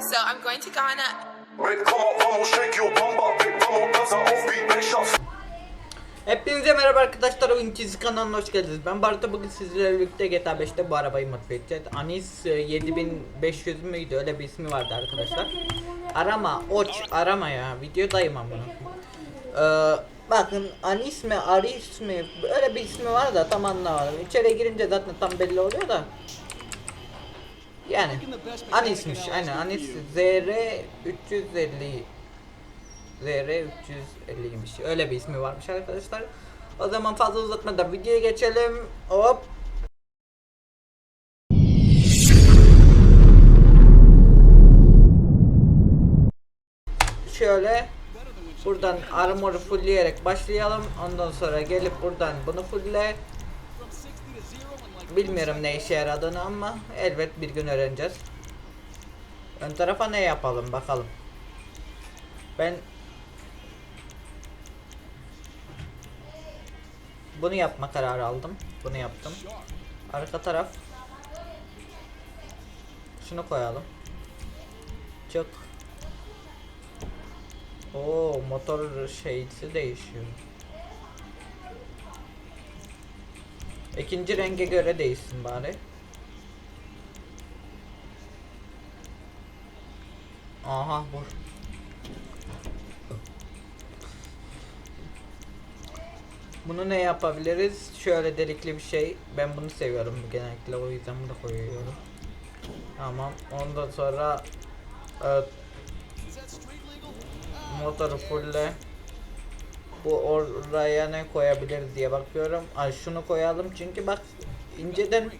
So I'm going to Ghana Hepinize merhaba arkadaşlar oyun çizi kanalına hoş geldiniz. Ben Bartu bugün sizlerle birlikte GTA 5'te bu arabayı modifiye edeceğiz. Anis e, 7500 müydü öyle bir ismi vardı arkadaşlar. Arama, oç, arama ya. Videodayım ama bunu. Ee, bakın Anis mi, Aris mi öyle bir ismi var da tam anlamadım. İçeri girince zaten tam belli oluyor da. Yani Anis'miş aynen Anis ZR 350 ZR 350'ymiş. Öyle bir ismi varmış arkadaşlar. O zaman fazla uzatmadan videoya geçelim. Hop. Şöyle buradan armor'u fullleyerek başlayalım. Ondan sonra gelip buradan bunu fullle. Bilmiyorum ne işe yaradığını ama elbet bir gün öğreneceğiz. Ön tarafa ne yapalım bakalım. Ben bunu yapma kararı aldım. Bunu yaptım. Arka taraf şunu koyalım. Çık. Oo motor şeysi değişiyor. İkinci renge göre değişsin bari. Aha bu. Bunu ne yapabiliriz? Şöyle delikli bir şey. Ben bunu seviyorum genellikle o yüzden bunu koyuyorum. Tamam. Ondan sonra e, motoru fulle bu oraya ne koyabiliriz diye bakıyorum. Ay şunu koyalım çünkü bak inceden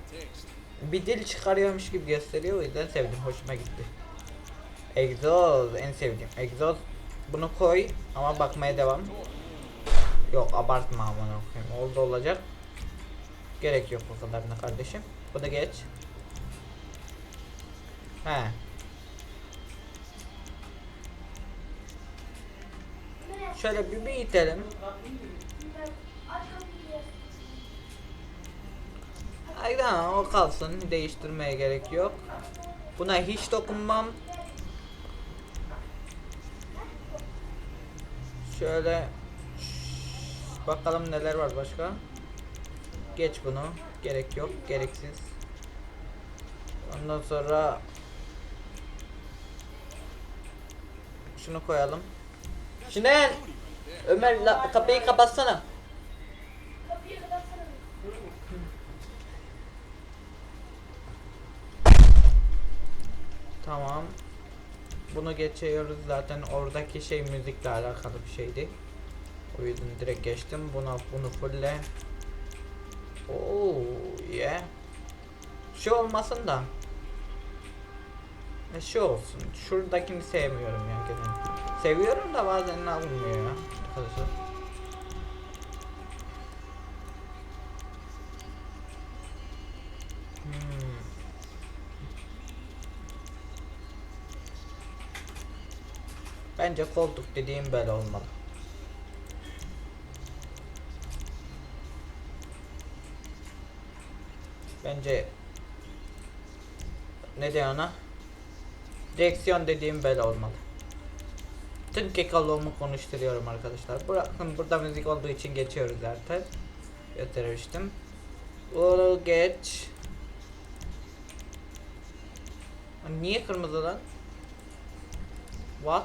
bir dil çıkarıyormuş gibi gösteriyor o yüzden sevdim hoşuma gitti. Egzoz en sevdiğim. Egzoz bunu koy ama bakmaya devam. Yok abartma aman okuyayım. Oldu olacak. Gerek yok o kadarına kardeşim. Bu da geç. He. Şöyle bir, itelim. Ay tamam o kalsın. Değiştirmeye gerek yok. Buna hiç dokunmam. Şöyle bakalım neler var başka. Geç bunu. Gerek yok. Gereksiz. Ondan sonra şunu koyalım. Şinen! Ömer la, kapıyı kapatsana. Tamam. Bunu geçiyoruz zaten oradaki şey müzikle alakalı bir şeydi. O yüzden direkt geçtim. Buna bunu fulle. Oo yeah. Şu olmasın da. E, şu olsun. Şuradakini sevmiyorum ya genelde. Seviyorum da bazen alınmıyor ya. Arkadaşlar. Hmm. Bence koltuk dediğim böyle olmalı. Bence ne diyor ona? Direksiyon dediğim böyle olmalı. Tüm kekalığımı konuşturuyorum arkadaşlar. Bırakın burada müzik olduğu için geçiyoruz zaten. Göstermiştim. Bunu geç. Niye kırmızı lan? What?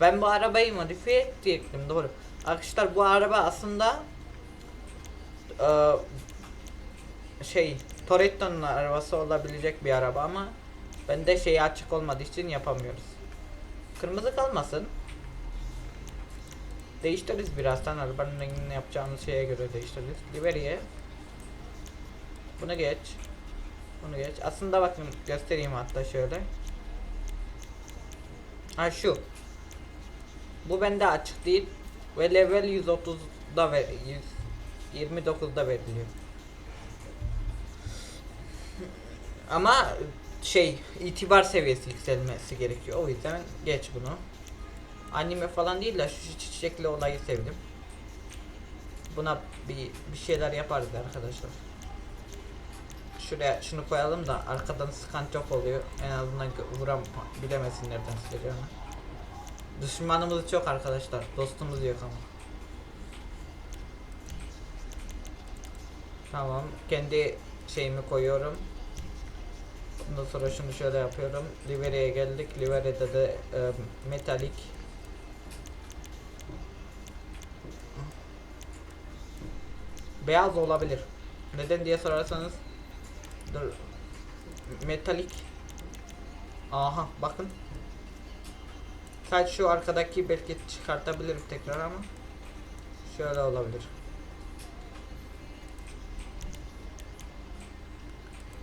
Ben bu arabayı modifiye ettim doğru. Arkadaşlar bu araba aslında eee, şey Toretto'nun arabası olabilecek bir araba ama bende şey açık olmadığı için yapamıyoruz. Kırmızı kalmasın. Değiştiririz birazdan arabanın rengini yapacağımız şeye göre değiştiririz. Liberiye. Bunu geç. Bunu geç. Aslında bakın göstereyim hatta şöyle. Ha şu. Bu bende açık değil ve level 130'da ver 129'da veriliyor. Ama şey itibar seviyesi yükselmesi gerekiyor. O yüzden geç bunu. Anime falan değil de şu çiçekli olayı sevdim. Buna bir bir şeyler yaparız arkadaşlar. Şuraya şunu koyalım da arkadan sıkan çok oluyor. En azından vuram bilemesin nereden sıkacağını. Düşmanımız çok arkadaşlar. Dostumuz yok ama. Tamam. Kendi şeyimi koyuyorum. Ondan sonra şunu şöyle yapıyorum. Liveria'ya geldik. Liveria'da da e, metalik Beyaz olabilir. Neden diye sorarsanız dur metalik Aha bakın Sadece şu arkadaki belki çıkartabilirim tekrar ama Şöyle olabilir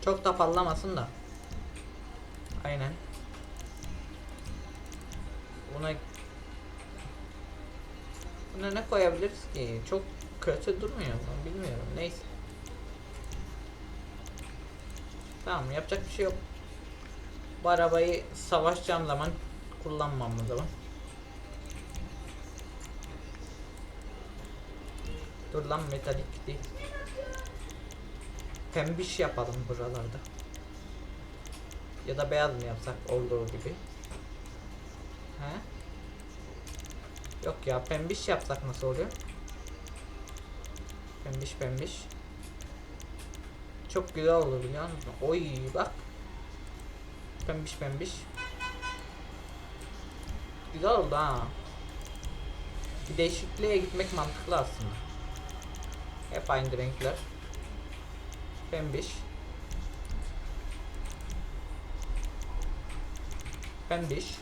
Çok da pallamasın da Aynen Buna Buna ne koyabiliriz ki? Çok kötü durmuyor mu? Bilmiyorum. Neyse. Tamam yapacak bir şey yok. Bu arabayı savaşacağım zaman kullanmam o zaman. Dur lan metalik değil. Pembiş yapalım buralarda. Ya da beyaz mı yapsak olduğu gibi. He? Yok ya pembiş yapsak nasıl oluyor? Pembiş pembiş. Çok güzel olur biliyor musun? Oy bak. Pembiş pembiş. Güzel oldu ha. Bir değişikliğe gitmek mantıklı aslında. Hep aynı renkler. Pembiş. Pembiş.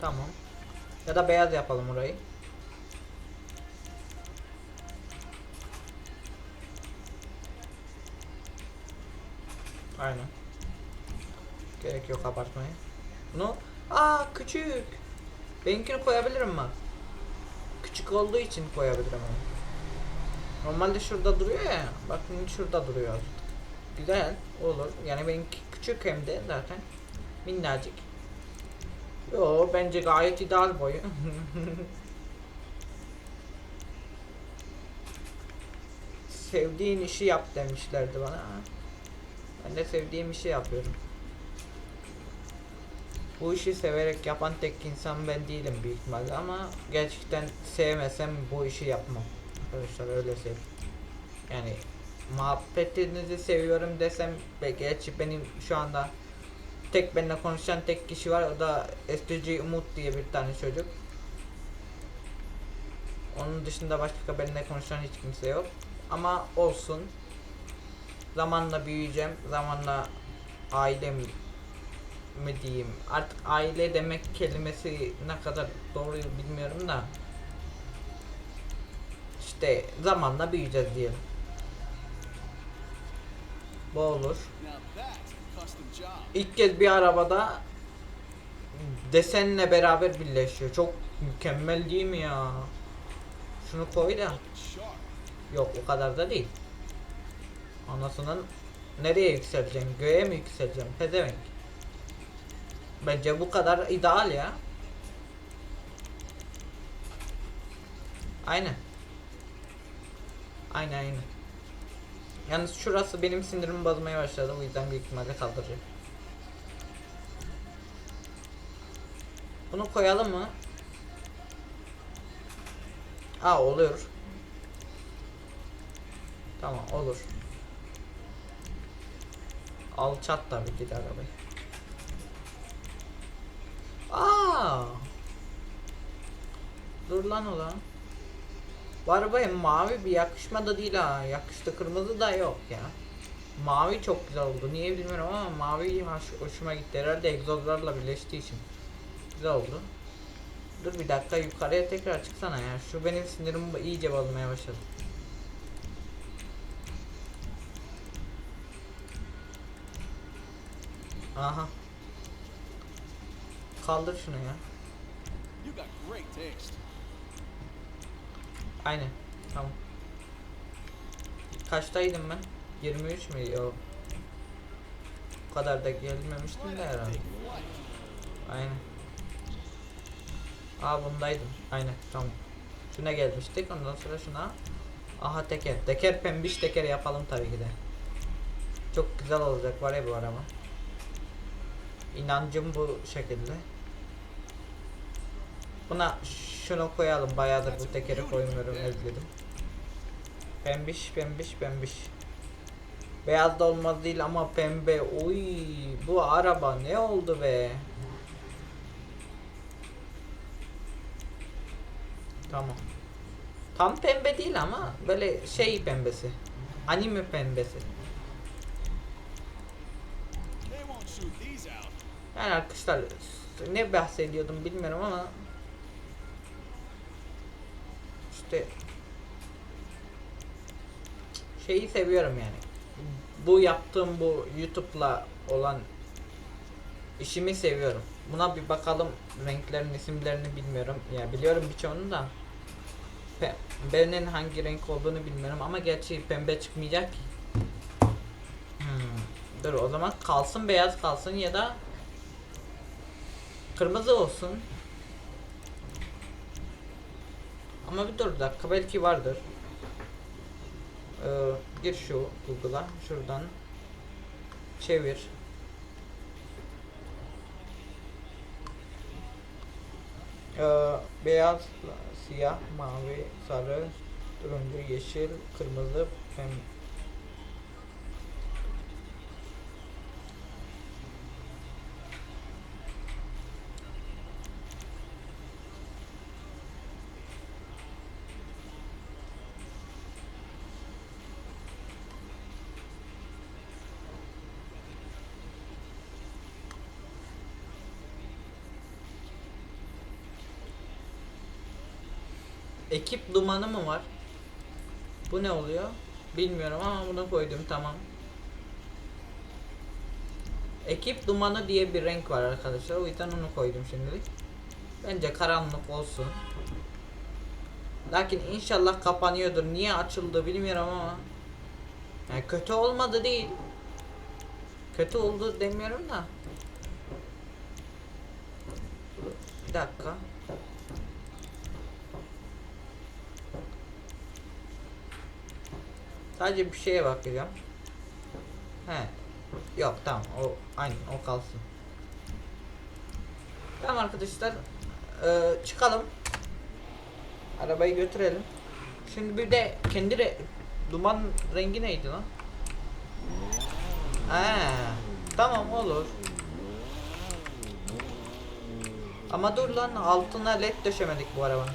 Tamam. Ya da beyaz yapalım orayı. Aynen. Gerek yok abartmaya. Bunu aa küçük. Benimkini koyabilirim ben. Küçük olduğu için koyabilirim onu. Normalde şurada duruyor ya. Bakın şurada duruyor. Güzel olur. Yani benimki küçük hem de zaten. Minnacık. Yo bence gayet ideal boyu. Sevdiğin işi yap demişlerdi bana. Ben de sevdiğim işi yapıyorum. Bu işi severek yapan tek insan ben değilim büyük ihtimalle ama gerçekten sevmesem bu işi yapmam. Arkadaşlar öyle sev. Yani muhabbetinizi seviyorum desem gerçi benim şu anda tek benimle konuşan tek kişi var o da STC Umut diye bir tane çocuk. Onun dışında başka benimle konuşan hiç kimse yok. Ama olsun. Zamanla büyüyeceğim. Zamanla ailem mi diyeyim. Artık aile demek kelimesi ne kadar doğru bilmiyorum da. İşte zamanla büyüyeceğiz diyelim. Bu olur. İlk kez bir arabada desenle beraber birleşiyor. Çok mükemmel değil mi ya? Şunu koy da. Yok o kadar da değil. Anasının nereye yükseleceğim? Göğe mi yükseleceğim? Pezevenk. Bence bu kadar ideal ya. Aynen. Aynen aynen. Yalnız şurası benim sinirimi bozmaya başladı. O yüzden büyük ihtimalle kaldıracağım. Bunu koyalım mı? Aa oluyor. Tamam olur. Alçat tabii ki de arabayı. Aa! Dur lan ulan. Bu arabaya mavi bir yakışma da değil ha. Yakıştı kırmızı da yok ya. Mavi çok güzel oldu. Niye bilmiyorum ama mavi hoş- hoşuma gitti. Herhalde egzozlarla birleştiği için. Güzel oldu. Dur bir dakika yukarıya tekrar çıksana ya. Şu benim sinirimi iyice bozmaya başladı. Aha. Kaldır şunu ya. Aynen. Tamam. Kaçtaydım ben? 23 mü? Yok. Bu kadar da gelmemiştim de herhalde. Aynen. Aa bundaydım. Aynen tamam. Şuna gelmiştik ondan sonra şuna. Aha teker. Teker pembiş teker yapalım tabii ki de. Çok güzel olacak var ya bu araba. İnancım bu şekilde. Buna şunu koyalım. Bayağıdır bu tekeri koymuyorum özledim. Pembiş pembiş pembiş. Beyaz da olmaz değil ama pembe. Uy bu araba ne oldu be? Tamam. Tam pembe değil ama böyle şey pembesi. Anime pembesi. Yani arkadaşlar ne bahsediyordum bilmiyorum ama işte şeyi seviyorum yani. Bu yaptığım bu YouTube'la olan işimi seviyorum. Buna bir bakalım. Renklerin isimlerini bilmiyorum. Ya biliyorum birçoğunu da. Pembenin hangi renk olduğunu bilmiyorum ama gerçi pembe çıkmayacak ki. Hmm. Dur o zaman kalsın beyaz kalsın ya da Kırmızı olsun. Ama bir dur dakika belki vardır. Ee, gir şu Google'a şuradan çevir. Ee, beyaz, siyah, mavi, sarı, turuncu, yeşil, kırmızı, pembe. Ekip dumanı mı var? Bu ne oluyor? Bilmiyorum ama bunu koydum tamam. Ekip dumanı diye bir renk var arkadaşlar. O yüzden onu koydum şimdilik. Bence karanlık olsun. Lakin inşallah kapanıyordur. Niye açıldı bilmiyorum ama. Yani kötü olmadı değil. Kötü oldu demiyorum da. Bir dakika. Sadece bir şeye bakacağım. He. Yok tamam o aynı o kalsın. Tamam arkadaşlar. Ee, çıkalım. Arabayı götürelim. Şimdi bir de kendi re- duman rengi neydi lan? He. Tamam olur. Ama dur lan altına led döşemedik bu arabanın.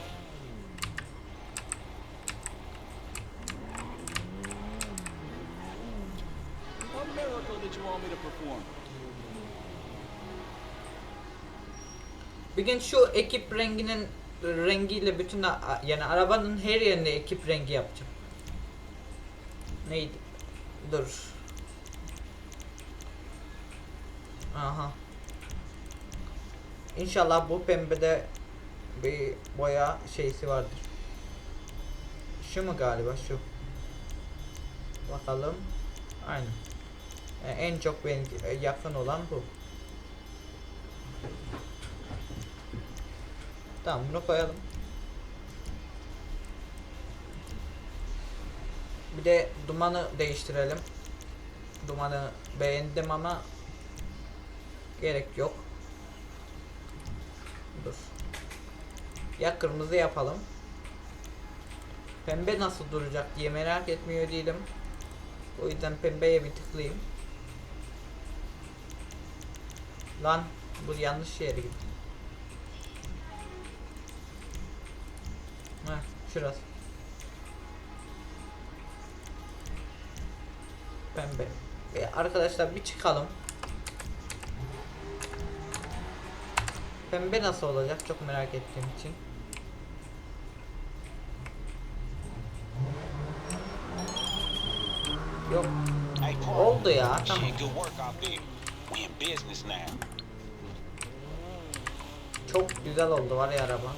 Bir şu ekip renginin rengiyle bütün yani arabanın her yerine ekip rengi yapacağım. Neydi? Dur. Aha. İnşallah bu pembede bir boya şeysi vardır. Şu mu galiba şu? Bakalım. Aynen. En çok benzi- yakın olan bu. Tamam bunu koyalım. Bir de dumanı değiştirelim. Dumanı beğendim ama gerek yok. Dur. Ya kırmızı yapalım. Pembe nasıl duracak diye merak etmiyor değilim. O yüzden pembeye bir tıklayayım. Lan bu yanlış yere gitti. Heh, şurası. Pembe. E, arkadaşlar bir çıkalım. Pembe nasıl olacak çok merak ettiğim için. Yok. Oldu ya. Tamam. Çok güzel oldu var ya araba.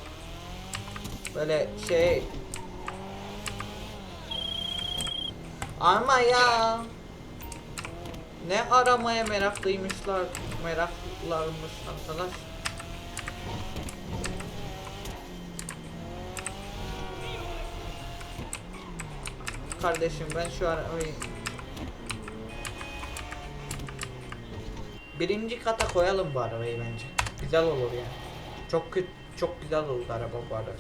Böyle şey. Ama ya. Ne aramaya meraklıymışlar Meraklılarmış arkadaş. Kardeşim ben şu arabayı Birinci kata koyalım bu arabayı bence. Güzel olur yani. Çok çok güzel olur araba bu araba.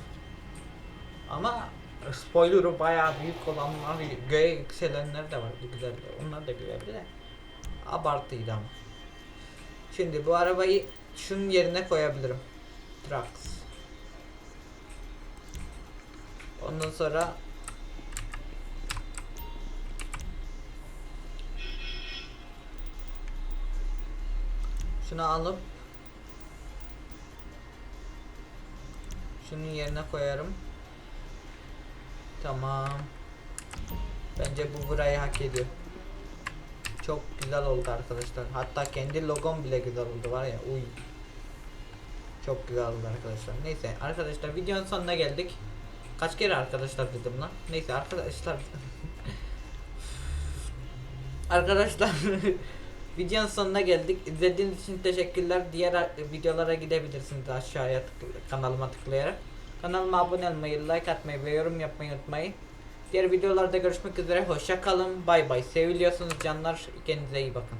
Ama spoiler'ı bayağı büyük olanlar, göğe yükselenler de var güzel. Onlar da güzeldi de. Abartıydı ama. Şimdi bu arabayı şunun yerine koyabilirim. Trax. Ondan sonra şunu alıp şunun yerine koyarım. Tamam. Bence bu burayı hak ediyor. Çok güzel oldu arkadaşlar. Hatta kendi logom bile güzel oldu var ya. Uy. Çok güzel oldu arkadaşlar. Neyse arkadaşlar videonun sonuna geldik. Kaç kere arkadaşlar dedim lan. Neyse arkadaşlar. arkadaşlar videonun sonuna geldik. İzlediğiniz için teşekkürler. Diğer videolara gidebilirsiniz aşağıya kanalıma tıklayarak. Kanalıma abone olmayı, like atmayı ve yorum yapmayı unutmayın. Diğer videolarda görüşmek üzere. Hoşça kalın. Bay bay. Seviliyorsunuz canlar. Kendinize iyi bakın.